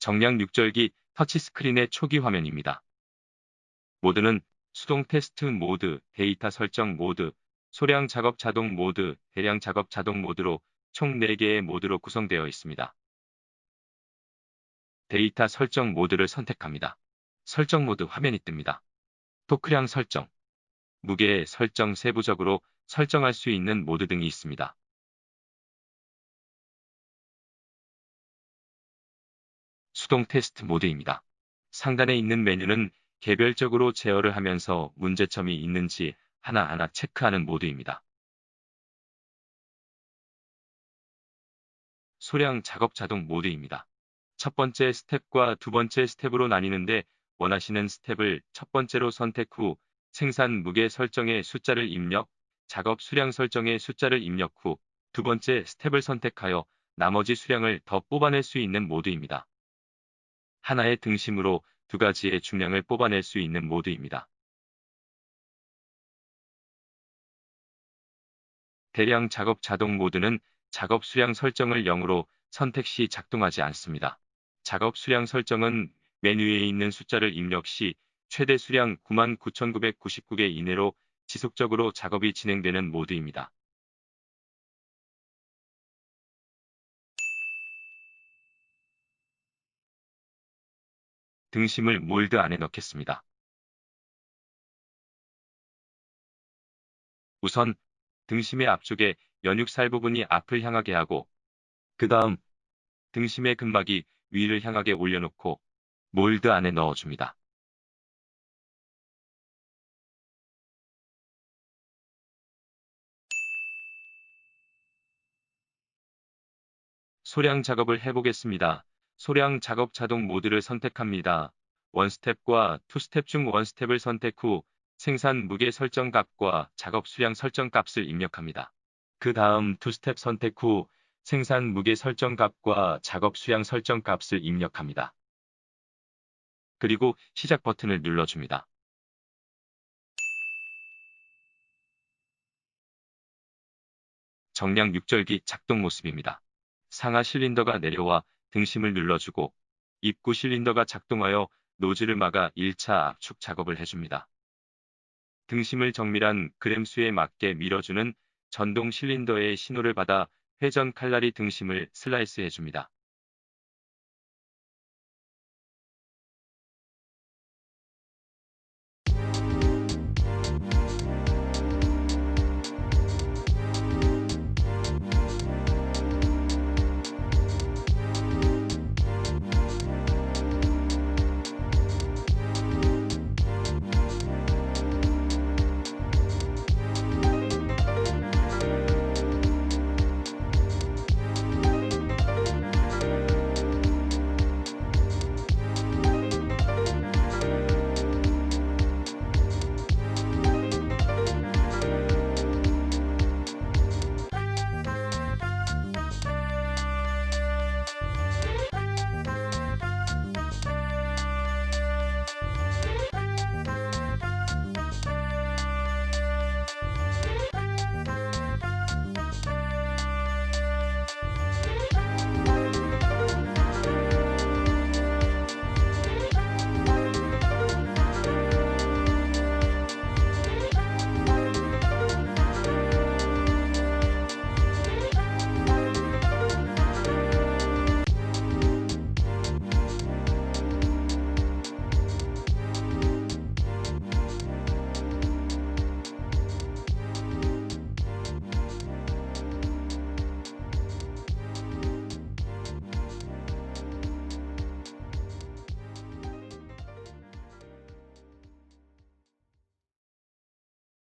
정량 6절기 터치스크린의 초기 화면입니다. 모드는 수동 테스트 모드, 데이터 설정 모드, 소량 작업 자동 모드, 대량 작업 자동 모드로 총 4개의 모드로 구성되어 있습니다. 데이터 설정 모드를 선택합니다. 설정 모드 화면이 뜹니다. 토크량 설정, 무게 설정 세부적으로 설정할 수 있는 모드 등이 있습니다. 수동 테스트 모드입니다. 상단에 있는 메뉴는 개별적으로 제어를 하면서 문제점이 있는지 하나하나 체크하는 모드입니다. 소량 작업 자동 모드입니다. 첫 번째 스텝과 두 번째 스텝으로 나뉘는데 원하시는 스텝을 첫 번째로 선택 후 생산 무게 설정의 숫자를 입력, 작업 수량 설정의 숫자를 입력 후 두 번째 스텝을 선택하여 나머지 수량을 더 뽑아낼 수 있는 모드입니다. 하나의 등심으로 두 가지의 중량을 뽑아낼 수 있는 모드입니다. 대량 작업 자동 모드는 작업 수량 설정을 0으로 선택 시 작동하지 않습니다. 작업 수량 설정은 메뉴에 있는 숫자를 입력 시 최대 수량 99,999개 이내로 지속적으로 작업이 진행되는 모드입니다. 등심을 몰드 안에 넣겠습니다. 우선 등심의 앞쪽에 연육살 부분이 앞을 향하게 하고 그 다음 등심의 근막이 위를 향하게 올려놓고 몰드 안에 넣어줍니다. 소량 작업을 해보겠습니다. 소량 작업 자동 모드를 선택합니다. 원스텝과 투스텝 중 원스텝을 선택 후 생산 무게 설정 값과 작업 수량 설정 값을 입력합니다. 그 다음 투스텝 선택 후 생산 무게 설정 값과 작업 수량 설정 값을 입력합니다. 그리고 시작 버튼을 눌러줍니다. 정량 6절기 작동 모습입니다. 상하 실린더가 내려와 등심을 눌러주고 입구 실린더가 작동하여 노즐을 막아 1차 압축 작업을 해줍니다. 등심을 정밀한 그램수에 맞게 밀어주는 전동 실린더의 신호를 받아 회전 칼날이 등심을 슬라이스 해줍니다.